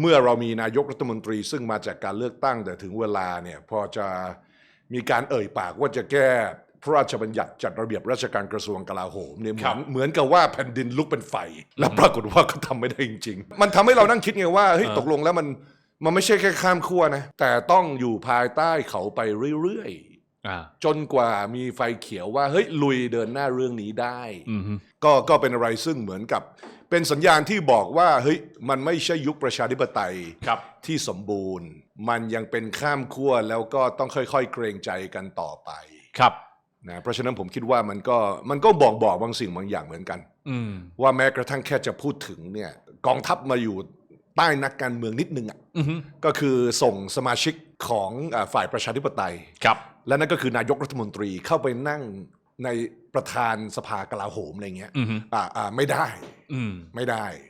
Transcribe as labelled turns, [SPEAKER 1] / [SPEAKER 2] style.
[SPEAKER 1] เมื่อเรามีนายกรัฐมนตรีซึ่งมาจากการเลือกตั้งแต่ถึงเวลาเนี่ยพอจะมีการเอ่ยปากว่าจะแก้พระราชบัญญัติจัดระเบียบราชการกระทรวงกลาโหมเนี่ยเหมื
[SPEAKER 2] ครั
[SPEAKER 1] อน
[SPEAKER 2] บ
[SPEAKER 1] เหมือนกับว่าแผ่นดินลุกเป็นไฟ แล้วปรากฏว่าก็ทำไม่ได้จริง ๆ มันทำให้เรานั่งคิดไงว่าเฮ้ย
[SPEAKER 2] เออ
[SPEAKER 1] ตกลงแล้วมันมันไม่ใช่แค่ข้ามขั้วนะแต่ต้องอยู่ภายใต้เขาไปเรื่อยๆ
[SPEAKER 2] อ่า
[SPEAKER 1] จนกว่ามีไฟเขียวว่าเฮ้ยลุยเดินหน้าเรื่องนี้ได้
[SPEAKER 2] อืมฮึ
[SPEAKER 1] ก็ก็เป็นอะไรซึ่งเหมือนกับ เป็นสัญญาณที่บอกว่าเฮ้ยมันไม่ใช่ยุคประชาธิปไตย
[SPEAKER 2] ครับ
[SPEAKER 1] ที่สมบูรณ์ มันยังเป็นข้ามขั้วแล้วก็ต้องค่อยๆ เกรงใจกันต่อไป
[SPEAKER 2] ครับ
[SPEAKER 1] นะเพราะฉะนั้นผมคิดว่ามันก็มันก็บอกบอกบางสิ่งบางอย่างเหมือนกัน
[SPEAKER 2] อืม
[SPEAKER 1] ว่าแม้กระทั่งแค่จะพูดถึงเนี่ย กองทัพมาอยู่ ใต้นักการเมืองนิดนึงอะ
[SPEAKER 2] อืมฮึ
[SPEAKER 1] ก็คือส่งสมาชิกของอาฝ่ายประชาธิปไตย
[SPEAKER 2] ครับ
[SPEAKER 1] และนั่นก็คือนายกรัฐมนตรีเข้าไปนั่งในประธานสภากลาโหมอะไรเงี้ย
[SPEAKER 2] อืมฮึ
[SPEAKER 1] อ่าอ่าไม่ได้
[SPEAKER 2] อืม
[SPEAKER 1] ไม่ได้